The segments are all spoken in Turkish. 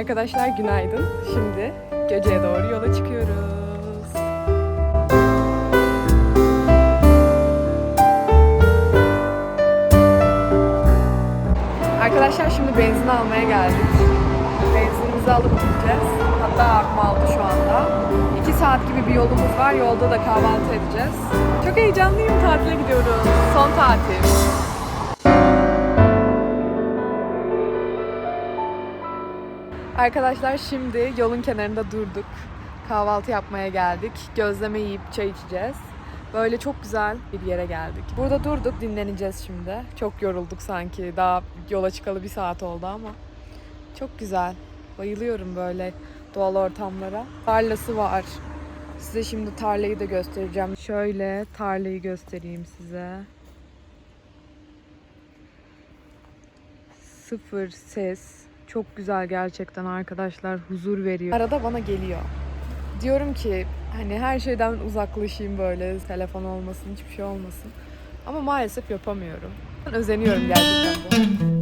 Arkadaşlar günaydın. Şimdi Göce'ye doğru yola çıkıyoruz. Arkadaşlar şimdi benzin almaya geldik. Benzinimizi alıp gideceğiz. Hatta abim aldı şu anda. 2 saat gibi bir yolumuz var. Yolda da kahvaltı edeceğiz. Çok heyecanlıyım. Tatile gidiyoruz. Son tatil. Arkadaşlar şimdi yolun kenarında durduk. Kahvaltı yapmaya geldik. Gözleme yiyip çay içeceğiz. Böyle çok güzel bir yere geldik. Burada durduk, dinleneceğiz şimdi. Çok yorulduk sanki. Daha yola çıkalı bir saat oldu ama. Çok güzel. Bayılıyorum böyle doğal ortamlara. Tarlası var. Size şimdi tarlayı da göstereceğim. Şöyle tarlayı göstereyim size. Sıfır ses. Çok güzel gerçekten arkadaşlar. Huzur veriyor. Arada bana geliyor. Diyorum ki hani her şeyden uzaklaşayım böyle. Telefon olmasın, hiçbir şey olmasın. Ama maalesef yapamıyorum. Özeniyorum gerçekten de.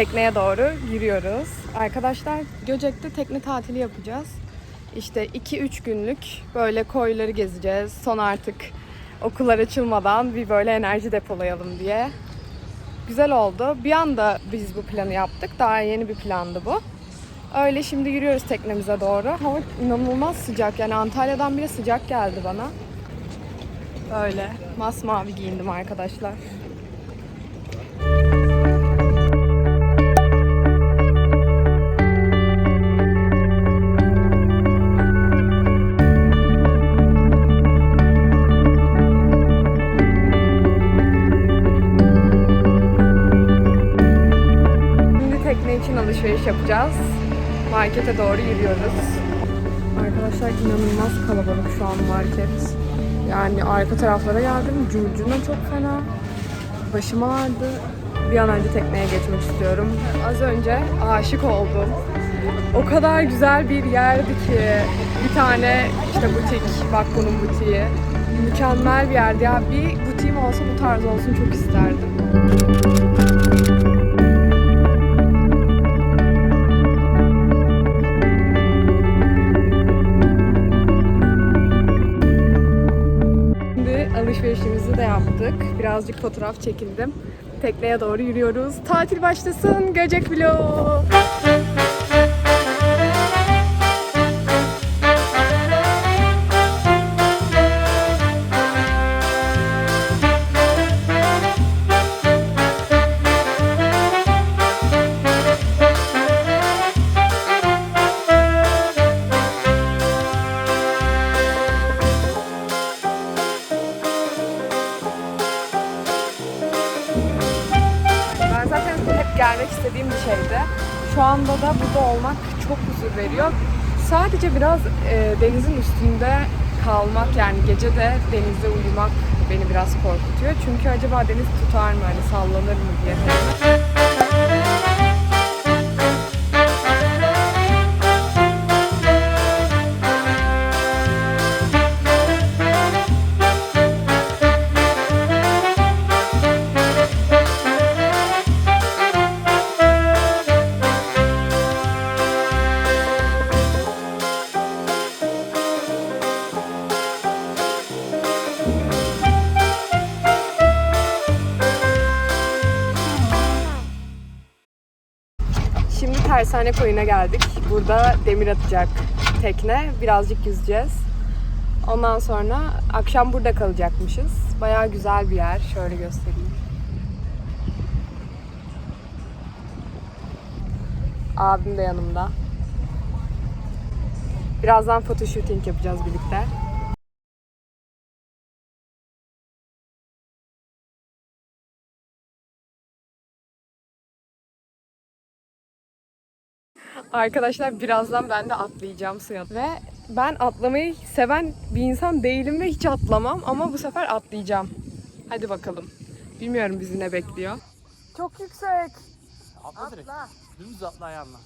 Tekneye doğru yürüyoruz. Arkadaşlar Göcek'te tekne tatili yapacağız. İşte 2-3 günlük böyle koyları gezeceğiz. Son artık okullar açılmadan bir böyle enerji depolayalım diye. Güzel oldu. Bir anda biz bu planı yaptık. Daha yeni bir plandı bu. Öyle şimdi yürüyoruz teknemize doğru. Hava inanılmaz sıcak. Yani Antalya'dan bile sıcak geldi bana. Böyle masmavi giyindim arkadaşlar. Alışveriş yapacağız. Markete doğru yürüyoruz. Arkadaşlar inanılmaz kalabalık şu an market. Yani arka taraflara geldim. Curcuna çok fena. Başım ağrıdı. Bir an önce tekneye geçmek istiyorum. Az önce aşık oldum. O kadar güzel bir yerdi ki. Bir tane işte butik, bak bunun butiği. Mükemmel bir yerdi ya. Bir butiğim olsa bu tarz olsun çok isterdim. Birazcık fotoğraf çekindim. Tekneye doğru yürüyoruz. Tatil başlasın. Göcek vlog. Veriyor. Sadece biraz e, denizin üstünde kalmak yani gece de denizde uyumak beni biraz korkutuyor. Çünkü acaba deniz tutar mı hani sallanır mı diye. Tersane koyuna geldik. Burada demir atacak tekne. Birazcık yüzeceğiz. Ondan sonra akşam burada kalacakmışız. Bayağı güzel bir yer. Şöyle göstereyim. Abim de yanımda. Birazdan photoshooting yapacağız birlikte. Arkadaşlar birazdan ben de atlayacağım suya. Ve ben atlamayı seven bir insan değilim ve hiç atlamam ama bu sefer atlayacağım. Hadi bakalım. Bilmiyorum bizi ne bekliyor. Çok yüksek. Atla direkt. Dümdüz atla ayağınla.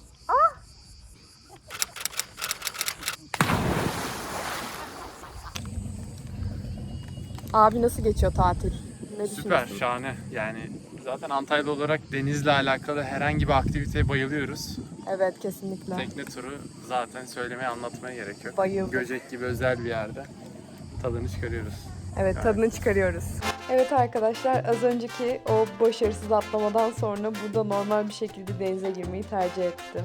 Abi nasıl geçiyor tatil? Ne Süper, şahane. Yani zaten Antalya'da olarak denizle alakalı herhangi bir aktiviteye bayılıyoruz. Evet kesinlikle. Tekne turu zaten söylemeye anlatmaya gerek yok. Bayıldım. Göcek gibi özel bir yerde tadını çıkarıyoruz. Evet tadını çıkarıyoruz. Evet arkadaşlar az önceki o başarısız atlamadan sonra burada normal bir şekilde denize girmeyi tercih ettim.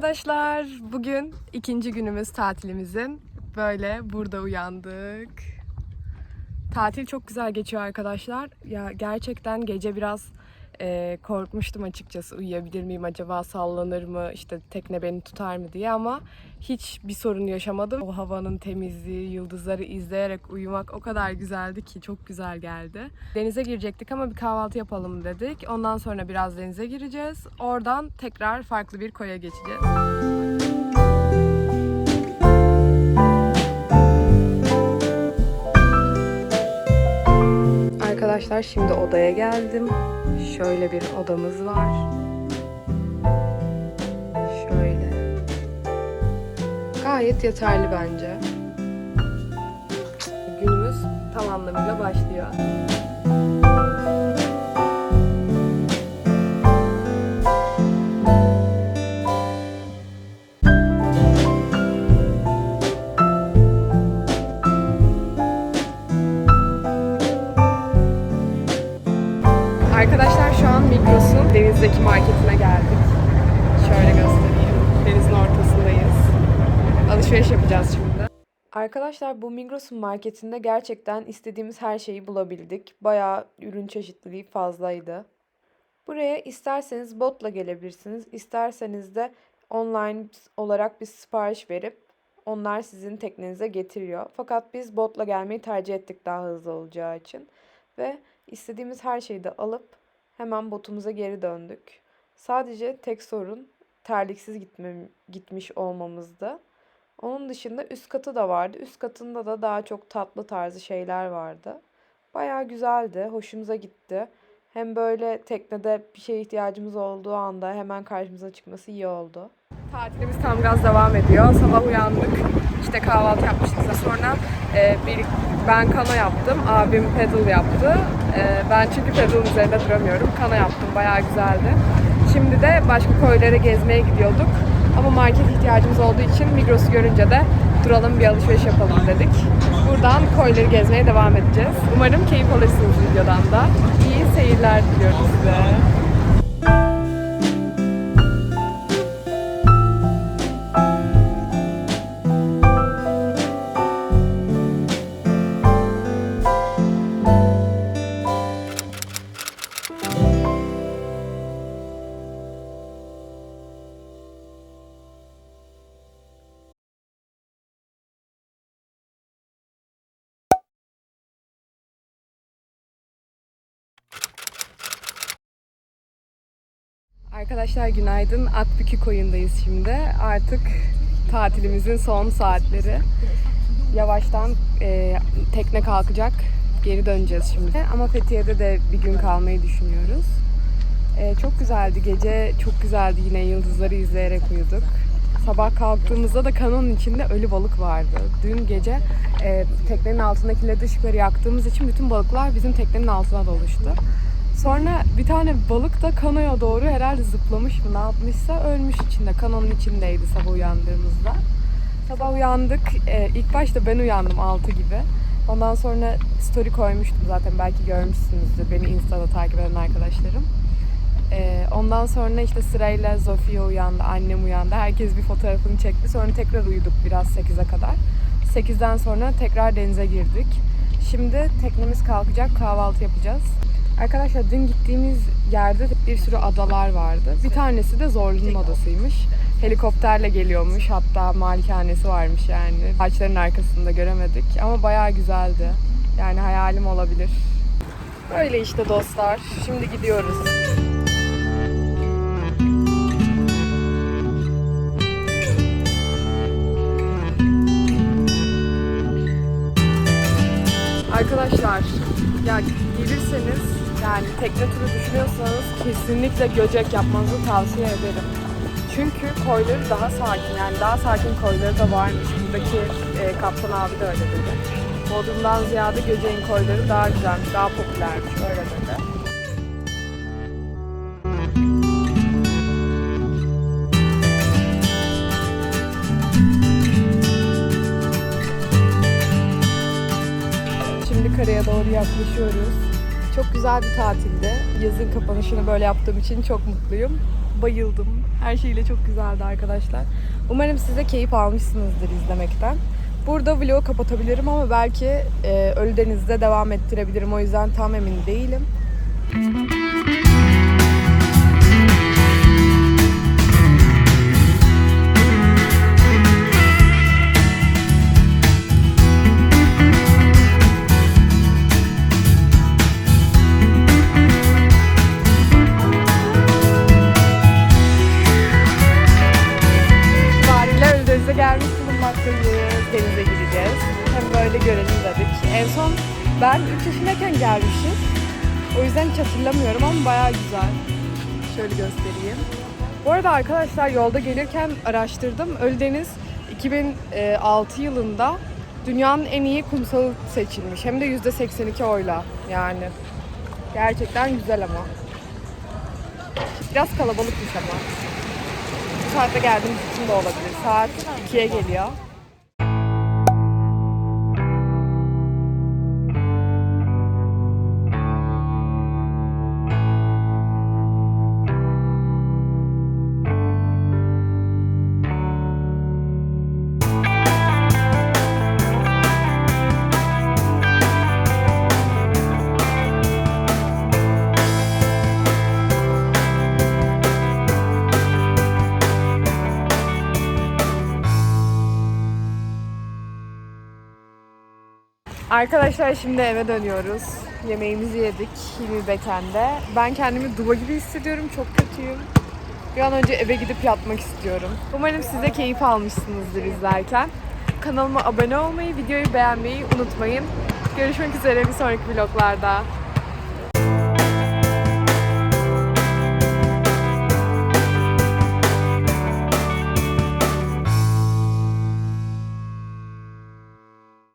Arkadaşlar. Bugün ikinci günümüz tatilimizin. Böyle burada uyandık. Tatil çok güzel geçiyor arkadaşlar. Ya gerçekten gece biraz e, korkmuştum açıkçası. Uyuyabilir miyim acaba sallanır mı işte tekne beni tutar mı diye ama hiç bir sorun yaşamadım. O havanın temizliği, yıldızları izleyerek uyumak o kadar güzeldi ki çok güzel geldi. Denize girecektik ama bir kahvaltı yapalım dedik. Ondan sonra biraz denize gireceğiz. Oradan tekrar farklı bir koya geçeceğiz. Arkadaşlar şimdi odaya geldim. Şöyle bir odamız var. Şöyle. Gayet yeterli bence. Günümüz tam anlamıyla başlıyor. Alışveriş yapacağız şimdi. Arkadaşlar bu Migros'un marketinde gerçekten istediğimiz her şeyi bulabildik. Bayağı ürün çeşitliliği fazlaydı. Buraya isterseniz botla gelebilirsiniz. isterseniz de online olarak bir sipariş verip onlar sizin teknenize getiriyor. Fakat biz botla gelmeyi tercih ettik daha hızlı olacağı için. Ve istediğimiz her şeyi de alıp hemen botumuza geri döndük. Sadece tek sorun terliksiz gitmem, gitmiş olmamızdı. Onun dışında üst katı da vardı. Üst katında da daha çok tatlı tarzı şeyler vardı. Bayağı güzeldi, hoşumuza gitti. Hem böyle teknede bir şeye ihtiyacımız olduğu anda hemen karşımıza çıkması iyi oldu. Tatilimiz tam gaz devam ediyor. Sabah uyandık. İşte kahvaltı yapmıştık sonra e, bir, ben kano yaptım. Abim pedal yaptı. E, ben çünkü pedalın üzerinde duramıyorum. Kano yaptım. Bayağı güzeldi. Şimdi de başka koylara gezmeye gidiyorduk. Ama market ihtiyacımız olduğu için Migros'u görünce de duralım bir alışveriş yapalım dedik. Buradan koyları gezmeye devam edeceğiz. Umarım keyif alırsınız videodan da. İyi seyirler diliyoruz size. Arkadaşlar günaydın. Akbükü koyundayız şimdi. Artık tatilimizin son saatleri. Yavaştan e, tekne kalkacak. Geri döneceğiz şimdi. Ama Fethiye'de de bir gün kalmayı düşünüyoruz. E, çok güzeldi gece. Çok güzeldi yine yıldızları izleyerek uyuduk. Sabah kalktığımızda da kanonun içinde ölü balık vardı. Dün gece e, teknenin altındaki led ışıkları yaktığımız için bütün balıklar bizim teknenin altına doluştu. Sonra bir tane balık da kanoya doğru herhalde zıplamış mı ne yapmışsa ölmüş içinde. Kanonun içindeydi sabah uyandığımızda. Sabah uyandık. Ee, ilk başta ben uyandım 6 gibi. Ondan sonra story koymuştum zaten belki görmüşsünüzdür beni Insta'da takip eden arkadaşlarım. Ee, ondan sonra işte sırayla Zofia uyandı, annem uyandı. Herkes bir fotoğrafını çekti. Sonra tekrar uyuduk biraz 8'e kadar. 8'den sonra tekrar denize girdik. Şimdi teknemiz kalkacak, kahvaltı yapacağız. Arkadaşlar dün gittiğimiz yerde bir sürü adalar vardı. Bir tanesi de Zorlu'nun adasıymış. Helikopterle geliyormuş. Hatta malikanesi varmış yani. Ağaçların arkasında göremedik ama bayağı güzeldi. Yani hayalim olabilir. Böyle işte dostlar. Şimdi gidiyoruz. Arkadaşlar ya gelirseniz yani tekne turu düşünüyorsanız kesinlikle Göcek yapmanızı tavsiye ederim. Çünkü koyları daha sakin yani daha sakin koyları da varmış. Buradaki e, kaptan abi de öyle dedi. Bodrum'dan ziyade Göcek'in koyları daha güzelmiş, daha popülermiş öyle dedi. Şimdi karaya doğru yaklaşıyoruz. Çok güzel bir tatildi. Yazın kapanışını böyle yaptığım için çok mutluyum. Bayıldım. Her şeyle çok güzeldi arkadaşlar. Umarım size keyif almışsınızdır izlemekten. Burada vlogu kapatabilirim ama belki e, Ölüdeniz'de devam ettirebilirim. O yüzden tam emin değilim. itibariyle ben 3 yaşındayken gelmişim. O yüzden hiç hatırlamıyorum ama bayağı güzel. Şöyle göstereyim. Bu arada arkadaşlar yolda gelirken araştırdım. Ölüdeniz 2006 yılında dünyanın en iyi kumsalı seçilmiş. Hem de %82 oyla yani. Gerçekten güzel ama. Biraz kalabalıkmış ama. Bu saatte geldiğimiz için de olabilir. Saat 2'ye geliyor. Arkadaşlar şimdi eve dönüyoruz. Yemeğimizi yedik Hilmi Beken'de. Ben kendimi duva gibi hissediyorum. Çok kötüyüm. Bir an önce eve gidip yatmak istiyorum. Umarım siz de keyif almışsınızdır izlerken. Kanalıma abone olmayı, videoyu beğenmeyi unutmayın. Görüşmek üzere bir sonraki vloglarda.